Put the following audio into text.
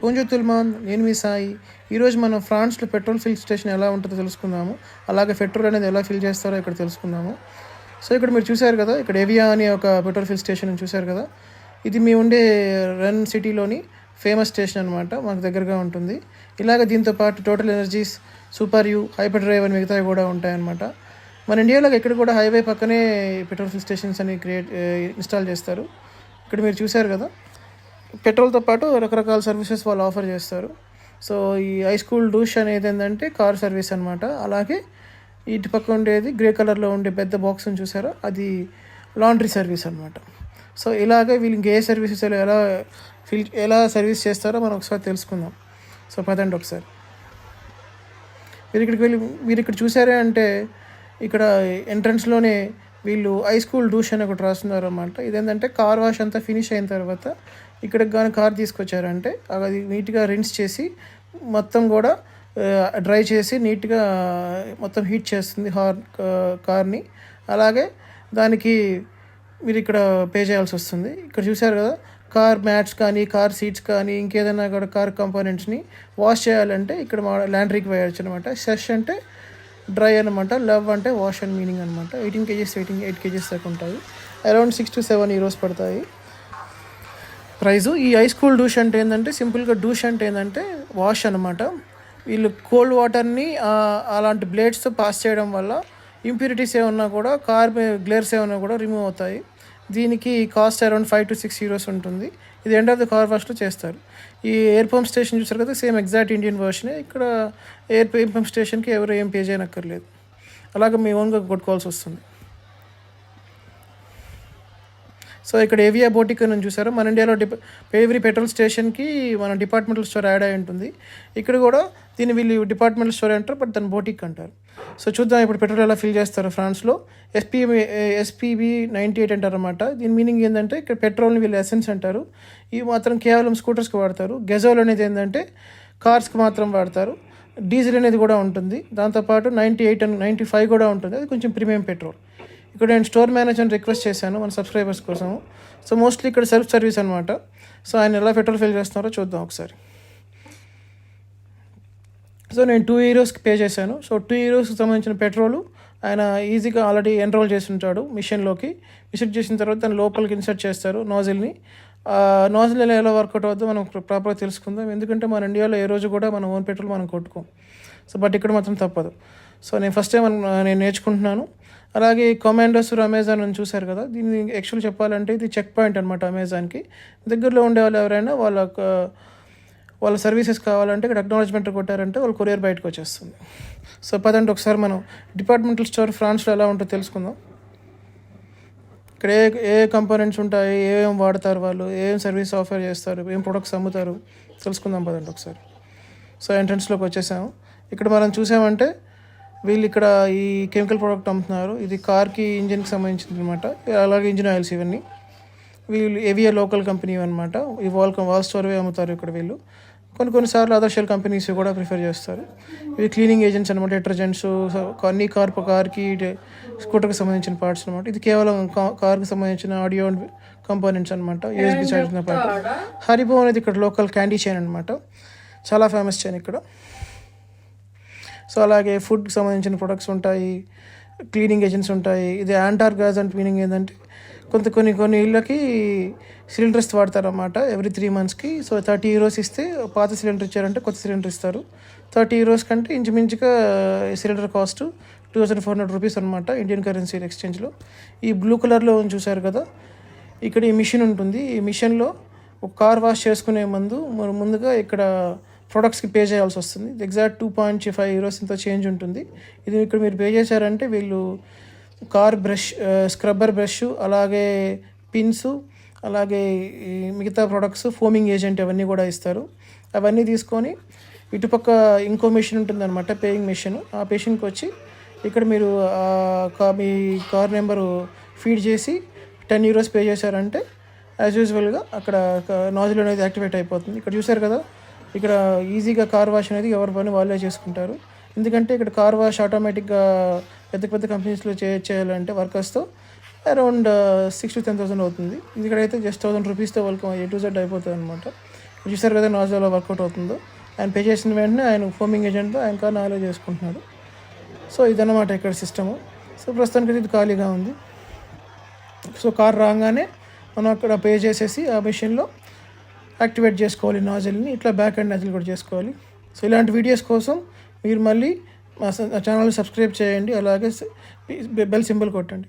పూంజో తుల్మాన్ నేను మీ సాయి. ఈరోజు మనం ఫ్రాన్స్లో పెట్రోల్ ఫిల్ స్టేషన్ ఎలా ఉంటుందో తెలుసుకుందాము. అలాగే పెట్రోల్ అనేది ఎలా ఫిల్ చేస్తారో ఇక్కడ తెలుసుకుందాము. సో ఇక్కడ మీరు చూశారు కదా ఇక్కడ ఎవియా అనే ఒక పెట్రోల్ ఫిల్ స్టేషన్ చూశారు కదా. ఇది మీ ఉండే రన్ సిటీలోని ఫేమస్ స్టేషన్ అనమాట మాకు దగ్గరగా ఉంటుంది. ఇలాగ దీంతో పాటు total energies super U hyper drive అని మిగతావి కూడా ఉంటాయన్నమాట మన ఇండియాలో ఇక్కడ కూడా హైవే పక్కనే పెట్రోల్ ఫిల్ స్టేషన్స్ అని క్రియేట్ ఇన్స్టాల్ చేస్తారు. ఇక్కడ మీరు చూశారు కదా పెట్రోల్తో పాటు రకరకాల సర్వీసెస్ వాళ్ళు ఆఫర్ చేస్తారు. సో ఈ హై స్కూల్ డూష్ అనేది ఏంటంటే కార్ సర్వీస్ అనమాట అలాగే ఇటు పక్క ఉండేది గ్రే కలర్లో ఉండే పెద్ద బాక్స్ని చూసారా? అది లాండ్రీ సర్వీస్ అనమాట సో ఇలాగే వీళ్ళు ఇంకే సర్వీసెస్ ఎలా ఫిల్ ఎలా సర్వీస్ చేస్తారో మనం ఒకసారి తెలుసుకుందాం. సో పదండి ఒకసారి. మీరు ఇక్కడికి వెళ్ళి మీరు ఇక్కడ చూసారే అంటే ఇక్కడ ఎంట్రన్స్లోనే వీళ్ళు హై స్కూల్ డూష్ అని ఒకటి రాస్తున్నారు అనమాట ఇదేంటంటే కార్ వాష్ అంతా ఫినిష్ అయిన తర్వాత ఇక్కడికి కానీ కార్ తీసుకొచ్చారంటే అది నీట్గా రిన్స్ చేసి మొత్తం కూడా డ్రై చేసి నీట్గా మొత్తం హీట్ చేస్తుంది హార్ కార్ని. అలాగే దానికి మీరు ఇక్కడ పే చేయాల్సి వస్తుంది. ఇక్కడ చూసారు కదా కార్ మ్యాట్స్ కానీ కార్ సీట్స్ కానీ ఇంకేదైనా కూడా కార్ కంపోనెంట్స్ని వాష్ చేయాలంటే ఇక్కడ మా ల్యాండ్రీకి వేయచ్చు అనమాట సెష్ అంటే డ్రై అనమాట లవ్ అంటే వాష్ అండ్ మీనింగ్ అనమాట eighteen kgs eighteen eight kgs దాకా ఉంటాయి. Around six to seven euros పడతాయి. ప్రైజు. ఈ హై స్కూల్ డూష్ అంటే ఏంటంటే సింపుల్గా డూష్ అంటే ఏంటంటే వాష్ అనమాట వీళ్ళు కోల్డ్ వాటర్ని అలాంటి బ్లేడ్స్తో పాస్ చేయడం వల్ల ఇంప్యూరిటీస్ ఏమన్నా కూడా కార్ గ్లేర్స్ ఏమన్నా కూడా రిమూవ్ అవుతాయి. దీనికి cost around five to six euros ఉంటుంది. ఇది ఎండ్ ఆఫ్ ద కార్ వాష్లో చేస్తారు. ఈ ఎయిర్ పంప్ స్టేషన్ చూసారు కదా సేమ్ ఎగ్జాక్ట్ ఇండియన్ వర్షనే ఇక్కడ ఎయిర్ ఎయిర్ పంప్ స్టేషన్కి ఎవరు ఏం పే చేయనక్కర్లేదు. అలాగే మీ ఓన్గా కొట్టుకోవాల్సి వస్తుంది. సో ఇక్కడ ఏవియా బోటిక్ అని చూసారు మన ఇండియాలో డిప ఎవ్రీ పెట్రోల్ స్టేషన్కి మన డిపార్ట్మెంటల్ స్టోర్ యాడ్ అయి ఉంటుంది. ఇక్కడ కూడా దీన్ని వీళ్ళు డిపార్ట్మెంటల్ స్టోర్ అంటారు బట్ దాన్ని బోటిక్ అంటారు. సో చూద్దాం ఇప్పుడు పెట్రోల్ ఎలా ఫిల్ చేస్తారు ఫ్రాన్స్లో. ఎస్పీ ఎస్పీబీ నైంటీ ఎయిట్ అంటారు అనమాట దీని మీనింగ్ ఏంటంటే ఇక్కడ పెట్రోల్ని వీళ్ళు ఎసెన్స్ అంటారు. ఇవి మాత్రం కేవలం స్కూటర్స్కి వాడతారు. గెజోల్ అనేది ఏంటంటే కార్స్కి మాత్రం వాడతారు. డీజిల్ అనేది కూడా ఉంటుంది. దాంతోపాటు ninety eight and ninety five కూడా ఉంటుంది. అది కొంచెం ప్రీమియం పెట్రోల్. ఇక్కడ నేను స్టోర్ మేనేజర్ని రిక్వెస్ట్ చేశాను మన సబ్స్క్రైబర్స్ కోసం సో మోస్ట్లీ ఇక్కడ సెల్ఫ్ సర్వీస్ అనమాట సో ఆయన ఎలా పెట్రోల్ ఫిల్ చేస్తున్నారో చూద్దాం ఒకసారి. సో నేను టూ హీరోస్కి పే చేశాను. సో టూ హీరోస్కి సంబంధించిన పెట్రోల్ ఆయన ఈజీగా ఆల్రెడీ ఎన్రోల్ చేసి ఉంటాడు మిషన్లోకి. విసిట్ చేసిన తర్వాత దాని లోపలికి ఇన్సర్ట్ చేస్తారు నాజిల్ని. నాజిల్ ఎలా వర్కౌట్ అవుతుందో మనం ప్రాపర్గా తెలుసుకుందాం. ఎందుకంటే మన ఇండియాలో ఏ రోజు కూడా మనం ఓన్ పెట్రోల్ మనం కొట్టుకోం. సో బట్ ఇక్కడ మాత్రం తప్పదు. సో నేను ఫస్ట్ టైం నేను నేర్చుకుంటున్నాను. అలాగే కమాండోస్ అమెజాన్ అని చూశారు కదా దీన్ని యాక్చువల్ చెప్పాలంటే ఇది చెక్ పాయింట్ అనమాట అమెజాన్కి దగ్గరలో ఉండే వాళ్ళు ఎవరైనా వాళ్ళ వాళ్ళ సర్వీసెస్ కావాలంటే ఇక్కడ అక్నాలజ్మెంట్ కొట్టారంటే వాళ్ళు కొరియర్ బయటకు వచ్చేస్తుంది. సో పదండి ఒకసారి మనం డిపార్ట్మెంటల్ స్టోర్ ఫ్రాన్స్లో ఎలా ఉంటుందో తెలుసుకుందాం. ఇక్కడ ఏ ఏ కంపోనెంట్స్ ఉంటాయి ఏమేమి వాడతారు వాళ్ళు ఏం సర్వీస్ ఆఫర్ చేస్తారు ఏం ప్రొడక్ట్స్ అమ్ముతారు తెలుసుకుందాం పదండి ఒకసారి. సో ఎంట్రన్స్లోకి వచ్చేసాము. ఇక్కడ మనం చూసామంటే వీళ్ళు ఇక్కడ ఈ కెమికల్ ప్రోడక్ట్ అమ్ముతున్నారు. ఇది కార్కి ఇంజిన్కి సంబంధించింది అనమాట అలాగే ఇంజిన్ ఆయిల్స్ ఇవన్నీ. వీళ్ళు ఏవియా లోకల్ కంపెనీ అనమాట ఈ వాల్ వాల్ స్టోర్వే అమ్ముతారు ఇక్కడ వీళ్ళు. కొన్ని కొన్నిసార్లు అదర్ షెల్ కంపెనీస్ కూడా ప్రిఫర్ చేస్తారు. ఇవి క్లీనింగ్ ఏజెంట్స్ అనమాట డిటర్జెంట్స్ అన్ని కార్ కార్కి స్కూటర్కి సంబంధించిన పార్ట్స్ అనమాట ఇది కేవలం కార్కి సంబంధించిన ఆడియో కంపోనెంట్స్ అనమాట యూఎస్బి చార్జ్తో పాటు హరిబో అనేది ఇక్కడ లోకల్ క్యాండీ చైన్ అనమాట చాలా ఫేమస్ చైన్ ఇక్కడ. సో అలాగే ఫుడ్కి సంబంధించిన ప్రొడక్ట్స్ ఉంటాయి క్లీనింగ్ ఏజెంట్స్ ఉంటాయి. ఇది యాంటార్ గ్యాస్ అంటే మీనింగ్ ఏంటంటే కొంత కొన్ని కొన్ని ఇళ్ళకి సిలిండర్స్ వాడతారన్నమాట ఎవ్రీ త్రీ మంత్స్కి సో థర్టీ హీరోస్ ఇస్తే పాత సిలిండర్ ఇచ్చారంటే కొత్త సిలిండర్ ఇస్తారు. థర్టీ హీరోస్ కంటే ఇంచుమించుగా cylinder cost two thousand four hundred rupees అనమాట ఇండియన్ కరెన్సీ ఎక్స్చేంజ్లో ఈ బ్లూ కలర్లో చూసారు కదా ఇక్కడ ఈ మిషన్ ఉంటుంది. ఈ మిషన్లో ఒక కార్ వాష్ చేసుకునే ముందు ముందుగా ఇక్కడ ప్రొడక్ట్స్కి పే చేయాల్సి వస్తుంది. Exact two point five euros ఇంత చేంజ్ ఉంటుంది. ఇది ఇక్కడ మీరు పే చేశారంటే వీళ్ళు కార్ బ్రష్ స్క్రబ్బర్ బ్రష్ అలాగే పిన్స్ అలాగే మిగతా ప్రొడక్ట్స్ ఫోమింగ్ ఏజెంట్ అవన్నీ కూడా ఇస్తారు. అవన్నీ తీసుకొని ఇటుపక్క ఇంకో మెషిన్ ఉంటుందన్నమాట పేయింగ్ మిషన్ ఆ పేషెంట్కి వచ్చి ఇక్కడ మీరు మీ కార్ నెంబరు ఫీడ్ చేసి టెన్ యూరోస్ పే చేశారంటే యాజ్ యూజువల్గా అక్కడ నాజిల్ అనేది యాక్టివేట్ అయిపోతుంది. ఇక్కడ చూసారు కదా ఇక్కడ ఈజీగా కార్ వాష్ అనేది ఎవరి పని వాళ్ళే చేసుకుంటారు. ఎందుకంటే ఇక్కడ కార్ వాష్ ఆటోమేటిక్గా పెద్ద పెద్ద కంపెనీస్లో చే చేయాలంటే వర్కర్స్తో around six to ten thousand అవుతుంది. ఇక్కడైతే జస్ట్ థౌసండ్ రూపీస్తో వెల్కమ్ ఏ టు జెడ్ అయిపోతుంది అనమాట చూసారు కదా నాజోలో వర్కౌట్ అవుతుందో. ఆయన పే చేసిన వెంటనే ఆయన ఫోమింగ్ ఏజెంట్తో ఆయన కార్ నాలో చేసుకుంటున్నాడు. సో ఇదన్నమాట ఇక్కడ సిస్టము సో ప్రస్తుతానికి ఇది ఖాళీగా ఉంది. సో కార్ రాగానే మనం అక్కడ పే చేసేసి ఆ మిషన్లో యాక్టివేట్ చేసుకోవాలి నాజిల్ని ఇట్లా బ్యాక్ అండ్ నాజిల్ కూడా చేసుకోవాలి. సో ఇలాంటి వీడియోస్ కోసం మీరు మళ్ళీ మా ఛానల్ సబ్స్క్రైబ్ చేయండి. అలాగే బెల్ సింబల్ కొట్టండి.